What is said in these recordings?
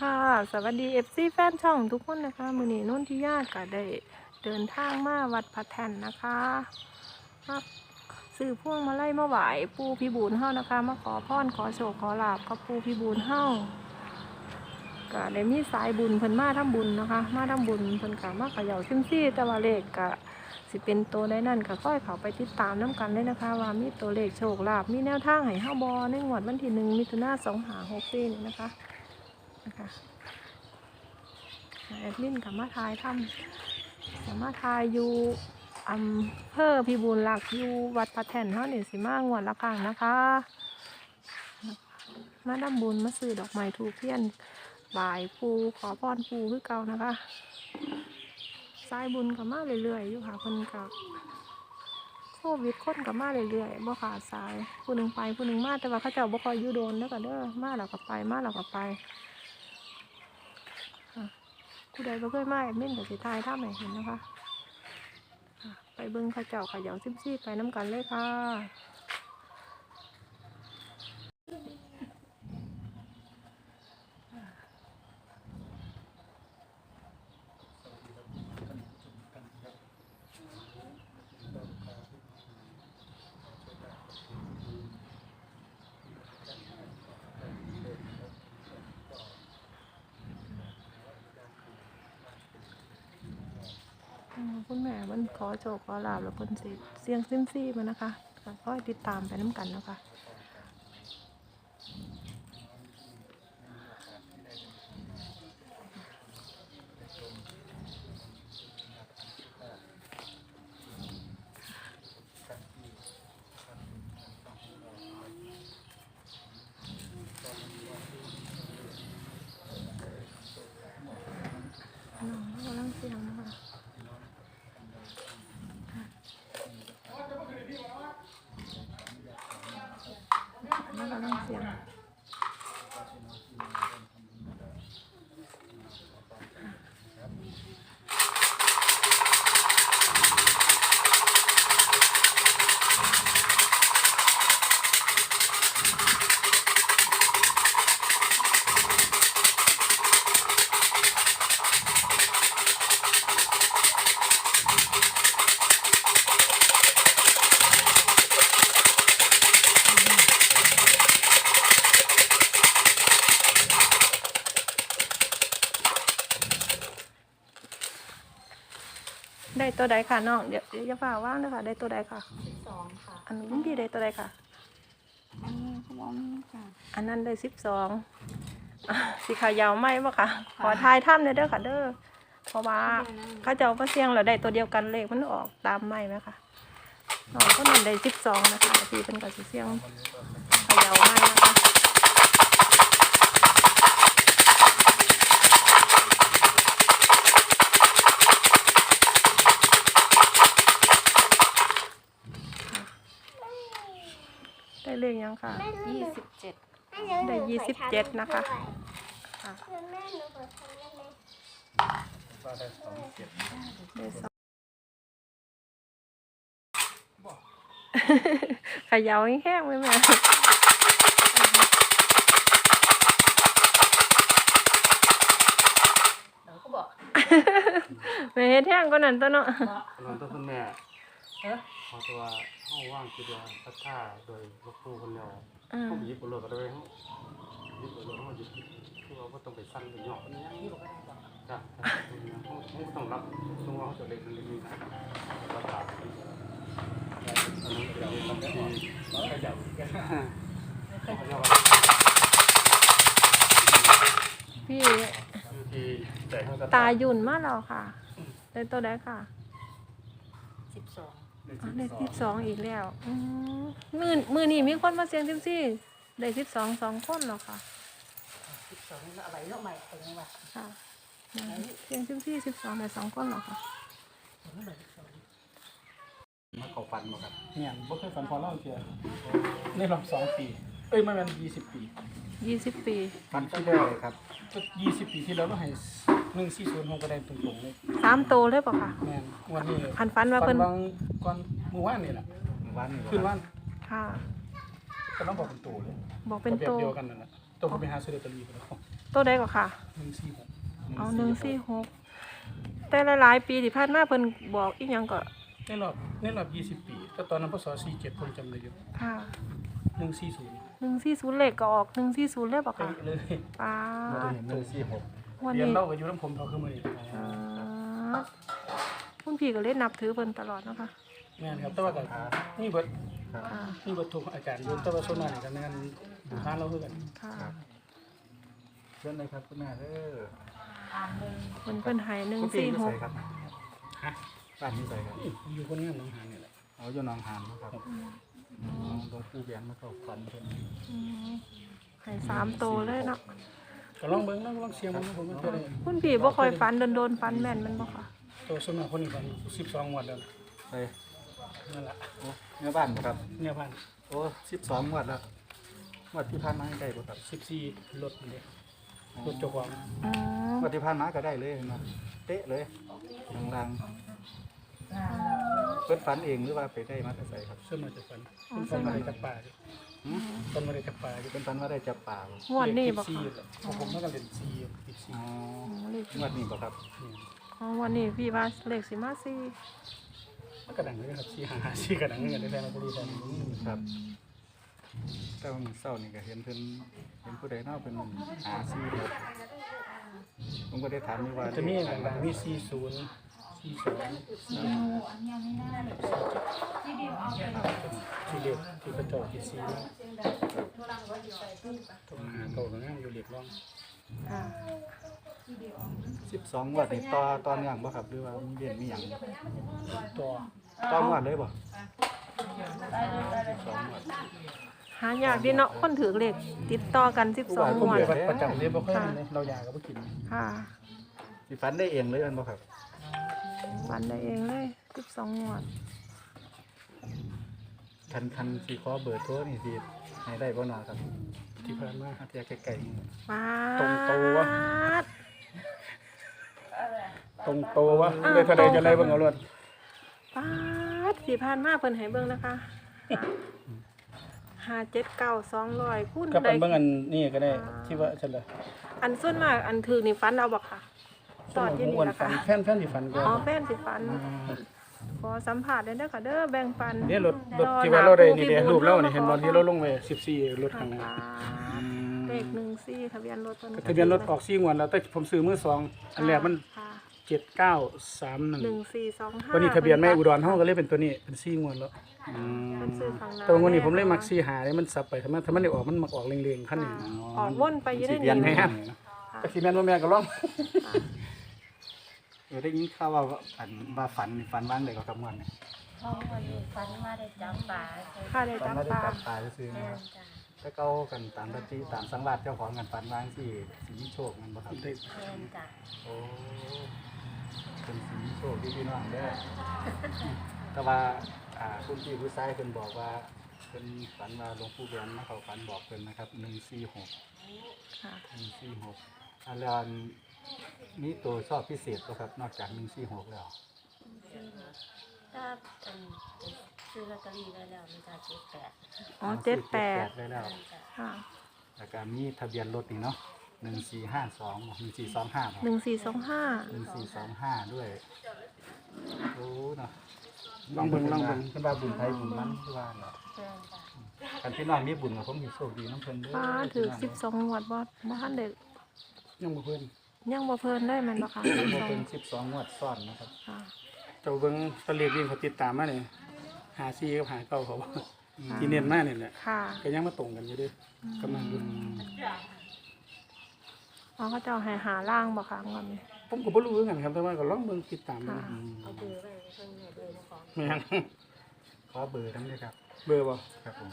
ค่ะ สวัสดีเอฟซีแฟนช่องทุกคนนะคะ มือนี้นุ่นที่ญาติก็ได้เดินทางมาวัดพระแท่นนะคะมาซื้อพ่วงมาไล่มาไหวปูพิบูลเฮานะคะ มาขอพรขอโชคขอลาบกับปูพิบูลเฮาก็ได้มีสายบุญเพิ่นมาทำบุญนะคะ มาทำบุญเพิ่นก็มาเขย่าซิมซี่แต่ว่าเลขก็สิเป็นตัวได้นั่นก็ค่อยเขาไปติดตามน้ำกันเลยนะคะ ว่ามีตัวเลขโชคลาภมีแนวทางให้เฮาบอในงวดวันที่หนึ่งมิถุนาสองหาหกสี่นี่นะคะ นะคะแอดมินกับมาทายทำสามารถทายอยู่อำเภอพิบูลหลักอยู่วัดพระแท่นเท่านี่สิมางวดละครั้งนะคะ มาดำบุญมาซื้อดอกไม้ทูบเทียนบ่ายปูขอพรปูคือเก่านะคะสายบุญกับมาเรื่อยๆอยู่ค่ะคนกับโควิดคนกับมาเรื่อยๆบ่ขาดสายผู้หนึ่งไปผู้หนึ่งมาแต่ว่าเขาเจ้าบ่คอยอยู่โดนแล้วก็เด้อมาแล้วก็ไปมาแล้วก็ไป ผู้ใดบ่เคยมาแอดมินกับสิทายถ้าไหนเห็นนะคะ ไปเบิ้งข้าเจ้าเขย่าซิมซี่ไปน้ำกันเลยค่ะ คุณแม่มันขอโชคขอลาบแล้วเพิ่นสิเสียงซิมซี่มานะคะก็คอยติดตามไปน้ำกันนะคะน้องกำลังเสียงนะคะ นี่กำลั ตัวใดค่ะน้องเดี๋ยวเดี๋ยวจะฝ่าว่างนะคะได้ตัวใดค่ะสองค่ะอันนี้พี่ได้ตัวใดค่ะ อันนี้เขาบอกมีค่ะ อันนั้นได้สิบสองสีขายาวไหมบ่ค่ะ ขอทายถ้ำเลยเด้อค่ะ เด้อเพราะว่าเขาจะเอามาเสียงเราได้ตัวเดียวกันเลขมันออกตามไม่ไหมคะน้องก็นั้นได้สิบสองนะคะพี่เป็นกับสีเสียงขายาวไหมนะคะได้เลขยัง ค่ะยี่สิบเจ็ดได้ยี่สิบเจ็ดนะคะค่ะแม่หนูขอทำได้ไหมได้สองขยาวแห้งๆไว้แม่เราก็บอกแม่เฮ็ดแห้งก็นั่นตัวเนาะนอนตัวคุณแม่ เออขอตัวห้องว่างคือว่าพัดท่าโดยลูกครูคนเดียวอืมเขาหยิบบุหรี่ก็ได้เขาหยิบบุหรี่เขาหยิบคือว่าบ่ต้องไปสั้นไปหยอกนี่ยี่บอกก็ได้บอกจ้ะเขาเขาต้องรับสมมติว่าเขาจะเล่นเล่นนี่นะรับปากอันนั้นเป็นเรื่องที่เขาจะพี่อยู่ที่ใจเขาจะตาหยุ่นมากแล้วค่ะได้ตัวใดค่ะ สิบสอง อ๋อได้สิบสองอีกแล้วอืมมือมือนี่มีคนมาเสียงซิมซี่ได้สิบสองสองคนแล้วค่ะสิบสองนี่อะไรเนาะใหม่เป็นยังไงค่ะเสียงซิมซี่สิบสองได้สองคนแล้วค่ะผมไม่เบิกสิบสองมาเขาฟันมาครับเนี่ยบ่เคยฝันพอเล่าเทียในรอบสองปี เอ้ยไม่แม่นยี่สิบปียี่สิบปี ฟันที่แล้วเลยครับยี่สิบปีที่แล้วเราให้ หนึ่งสี่ศูนย์หกก็ได้ตรงๆเลยสามโตเลยเปล่ะค่ะแม่นวันนี้พันฟันว่าเพิ่นบางก่อนเมื่อวานนี่แหละวันนี้ขึ้นวันค่ะก็ต้องบอกเป็นตัวเลยบอกเป็นแบบโตเดียวกันนั่นแหละตัวผมไปหาซื้อลอตเตอรี่ไปแล้วโตใดกว่าค่ะเอาหนึ่งสี่หกแต่หลายๆปีที่ผ่านมาเพิ่นบอกอีหยังก็ในรอบในรอบ20ปีก็ตอนนั้นพศ47ผมจำได้อยู่ค่ะ140หนึ่งสี่ศูนย์เลขก็ออกหนึ่งสี่ศูนย์เลยบอกเป๊ะค่ะเลยป้าดหนึ่งสี่หก วันเรียนนี้เล่ากับอยู่น้ำผมเท่าขึ้นมานี่อ่าคุณพี่ก็เล่นนับถือเพิ่นตลอดเนาะคะงานครับแต่ว่าก็นี่เบิดค่ะนี่เบิดถูกอาจารย์อยู่แต่ว่าส่วนมากนี่ก็งานอยู่ร้านเราคือกันค่ะเชิญเลยครับคุณแม่เด้อเพิ่นเพิ่นใหายหนึ่งคุณพี่สี่อยู่หไสกฮครับะบ้านนี้ใส่ครับ นี่อยู่คนงานหนองหานนี่แหละเอาอยู่หนองหานนะครับอ๋อหลวงปู่แหวนมาเข้าฝันเพิ่นอืมใหายสามโตวเลยเนาะ ก็ลองเบิ่งลองลองเสียงมันผมมันเป็นคุณพี่บ่ค่อยฝันโดนๆฝันแม่นแมันบ่ค่ะตัวส่วนมากคนนี้กัน12งวดแล้วไปนั่นแหละโอ้เนื้อบ้านบ่ครับ เนี่ยพันโอ้สิบสองงวดแล้วงวดที่ผ่านมาได้บ่ครับ14รถนี่รถเจ้าของอืมงวดที่ผ่านมาก็ได้เลยเนาะเต๊ะเลยลังๆ เพิ่นฝันเองหรือว่าไปได้มาแต่ไสครับ ส่วนมากจะฝันเป็นฝันมาได้จากป่าดิหืมฝันมาได้จากป่าดิเพิ่นฝันว่าได้จับปลาบ่งวดนี้บ่ซีค่ะของผมเท่ากันเล่นซีติดซีอ๋ออ๋อเลขงวดนี้บ่ครับนี่อ๋อวันนี้พี่ว่าเลขสิมาสี่มันกระดังเลยครับซีหาซีกระดังเงินในแฟนบุรีแฟนครับแต่ว่ามื้อเช้านี่ก็เห็นเพิ่นเห็นผู้ใดเนาะเพิ่นหาซื้อครับผมก็ได้ถามอยู่ว่าจะมีอะไรมีซีศูนย์ ซีสองซีเด็กที่กระจกที่ซีต้องหาเก่ากับงามอยู่เด็กร้องค่ะ12งวัดนี่ต่อต่อเนื่องบ่ครับหรือว่ามีเว้นมีหยังตัวต่องวดเลยบ่12งวดหายากดีเนาะคนถือเลขติดต่อกันสิบสองผมวดเดือดประจำเลยบ่ค่อยเลยเราอยากกับกินค่ะ สิฝันได้เองเลยแม่นบ่ครับ ฟันได้เองเลยสิบสองงวดคันคันสิขอเบอร์โทรนี่สิให้ได้บ่เนาะครับ ที่ผ่านมาอาเทียใกล้ๆนี่ป้าตรงตัว ด ตรงโตวะเลยทะเลจะไรบ้างเอารถป้าดสี่พันมาเพิ่นให้เบิ่งนะคะห้าเจ็ดเก้าสองร้อยคูณกับได้อันเบิ่งอันนี่ก็ได้ที่ว่าฉันเลยอันส่วนมากอันถือนี่ฟันเอาบ่ค่ะ ตอดที่นี่วันนะฟัคะนแฟนแฟนที่ฟันก็อ๋อแฟนสิฟัน ขอสัมผัสได้เด้อค่ะเด้อแบ่งปันเนี่ยรถรถที่ว่าเราได้นี่เด้รูปเรานี่เห็นบอลที่เราลงไป14รถข้างหน้าเลขหนึ่งสี่ทะเบียนรถตัวทะเบียนรถออก4งวดแล้วแต่ผมซื้อมือสองอันแรกมัน ค่ะเจ็ดเก้าสามหนึ่งหนึ่งสี่สองห้าวันนี้ทะเบียนแม่อุดรห้องก็เลยเป็นตัวนี้เป็นซี่งวดแล้วอืมเป็นซื้อข้างหน้าแต่วันนี้ผมเลยมักซี่หาเลยมันสับไปทำไมทำไมได้ออกมันมักออกเรียงๆขั้นนี้ค่ะออกวนไปอยืดสิได้เรียนนี่แม่นแต่ซีแมนว่าแม่ก็ร้อง เออได้ยินข่าวว่าฝันว่าฝันฝันว่างได้ก็กำมวนเนี่ยเพราะวันนี้ฝันว่าได้จับปลาใช่ค่าได้ฝันจับว่าได้ปลาจับปลาซื้อๆแม่นะครับนจ้ะถ้าเก้ากันตามปฏิตามสังวาสเจ้าของกันฝันว่างสิสิมีโชคมันบ่ครับแม่นจ้ะโอ้เป็นสิมีโชคดีพี่น้องเด้อแต่ว่าอ่าคุณพี่ผู้ชายเพิ่นบอกว่าเพิ่นฝันว่าหลวงปู่เดือนมาเข้าฝันบอกเพิ่นนะครับ146 ค่ะ หนึ่งสี่หกอันแล้วอัน นี้ตัวชอบพิเศษป่ะครับ นอกจากหนึ่งสี่หกแล้ว ถ้าเป็นซื้อลอตเตอรี่ไว้แล้วมันจะเจ็ดแปดอ๋อเจ็ดแปดได้แล้วแม่นจ้ะค่ะ แล้วก็มีทะเบียนรถนี่เนาะหนึ่งสี่ห้าสองหนึ่งสี่สองห้าหนึ่งสี่สองห้า หนึ่งสี่สองห้าด้วยโอ้เนาะลองเบิ่งลองเบิ่งเพิ่นว่าบุญไทยบุญมันคือว่าเนาะแม่นจ้ะกันพี่น้องมีบุญกับผมมีโชคดีน้ำเพิ่นเด้อป้าถือสิบสองงวดบ่บ่ทันเด็กยังบ่เพิ่น ยังบ่เพลินได้แมันบ่ค่ะสิบบ่สองเป็นสิบสองงวดซ้อนนะครับค่ะเจ้าเบิ่งตะเลียวิ่งเขาติดตามมาเนี่ยหาซีกับหาเก้าเขาที่เน้นมาเนี่ยแหละค่ะก็ยังมาตรงกันอยู่เด้วยกำลังดูอ๋อเขาเจ้าให้หาล่างบ่ค่ะงวดนี้ผมก็บ่รู้คือกันครับแต่ว่าก็ลองเบิ่งติดตามดูค่ะเอาเบอร์ไว้เพิ่นให้เบอร์มาของแม่งขอเบอร์ทั้งเลยครับ เบอร์บ่ครับผม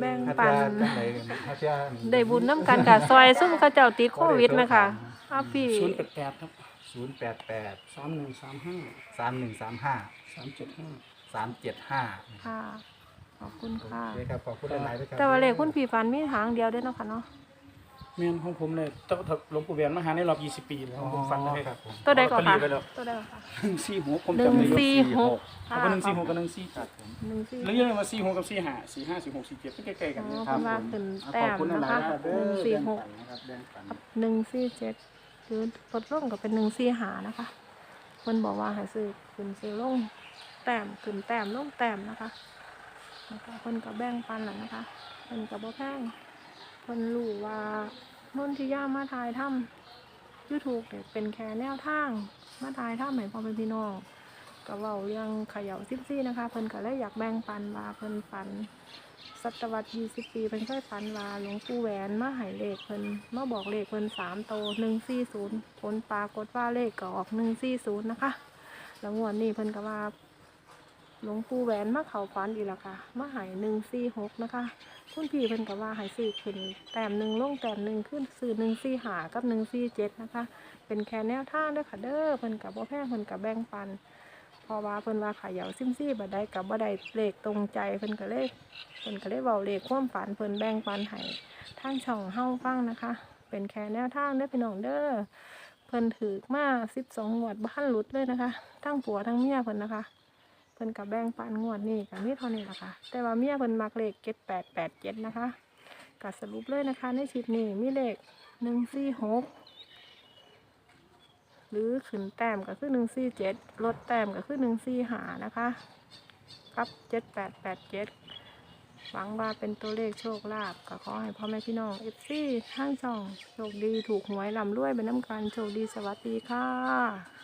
แบ่งถ้าปัจะนจังไดถ้าจะได้บุญน้ำกันกับซอยซุ่มเขาเจ้าติดโควิดนะคะ อ้าวพี่088ครับศูนย์แปดแปด3135สามหนึ่งสามห้า375สามเจ็ดห้าค่ะ ขอบคุณโอค่ะเคครับขอบคุณหลายๆด้วยครับแต่ว่าเลขคุณพี่ฟันมีทางเดียวเด้อเนาะค่ะเนาะแม่นของผมเลยแต่ว่าหลวงปู่แหวนมาหาในรอบ20ปีแล้วผมฟันได้ครับผมตัวใดก่อนค่ะลอตเตอรี่ไปแล้วตัวใดก่อนค่ะสี่หกผมหนึ่งจำได้อยู่สี่หกเอาไปหนึ่งสี่หกกับหนึ่งสี่ครับผมหนึ่งสี่แล้วยังไงมาสี่หกกับสี่ห้าสี่ห้าสี่หกสี่เจ็ดใกล้ๆกันอ๋อเลยเพิ่นว่าขึ้นแต้มนะคะหนึ่งสี่หกนะครับแบ่งปัน หนึ่งสี่เจ็ด รือลดลงก็เป็นหนึ่งสี่หานะคะเพิ่นบอกว่าห้ซื้อขึ้นซื้อลงแต้มขึ้นแต้มลงแต้มนะคะนะคะเพิ่นก็แบ่งปันแหละนะคะเพิ่นก็บ่แพงเพิ่นรู้ว่านนทิยามาทายถ้ำยูทูบเนี่ยเป็นแค่แนวทาง มาทายถ้ำให้พ่อเป็นพี่น้องก็เว้าเรื่องขย่าซิบซี่นะคะ เพิ่นก็เลยอยากแบ่งปันว่าเพิ่นฝัน ศตวรรษยี่สิบปีเพิ่นเคยฝันว่าหลวงปู่แหวนมาใหายเลขเพิ่นมาบอกเลขเพิ่นสามโตหนึ่งสี่ศูนย์ผลปรากฏว่าเลขก็ออกหนึ่งสี่ศูนย์นะคะ แล้วงวดนี้เพิ่นก็ว่าหลวงปู่แหวนมาเขาฝันอีกแล้วค่ะมาใหายหนึ่งสี่หกนะคะ คุณพี่เพิ่นก็ว่าหายซื้อขึ้นแต้มหนึ่งลงแต้มหนึ่งขึ้นซื้อหนึ่งสี่หากับหนึ่งสี่เจ็ดนะคะ เป็นแค่แนวทางเด้อค่ะเด้อเพิ่นกับบ่แพงเพิ่นกับแบ่งปัน เพอว่าเพิ่นว่าขายเหยาซิมซี่บ่ได้กับบ่ได้เลขตรงใจเพิ่นก็เลยเพิ่นก็เลยเว้าเลขความฝันเพิ่นแบ่งปันให้ทางช่องเฮาฟังนะคะ เป็นแค่แนวทางเด้อพี่น้องเด้อเพิ่นถือมา12งงวดบ้านหลุดเลยนะคะทั้งผัวทั้งเมียเพิ่นนะคะเพิ่นก็แบ่งปันงวดนี้ก็มีเท่านี้ละค่ะ แต่ว่าเมียเพิ่นมักเลข7887นะคะก็สรุปเลยนะคะ ในชิปนี้มีเลข146หก หรือขึ้นแต้มก็คือ147ลดแต้มก็คือ145นะคะกับเจ็ดแปดแปดเจ็ดหวังว่าเป็นตัวเลขโชคลาภก็ขอให้พ่อแม่พี่น้องเอฟซีทั้งช่อง โชคดีถูกหวยลำรวยเป็นน้ำกันโชคดีสวัสดีค่ะ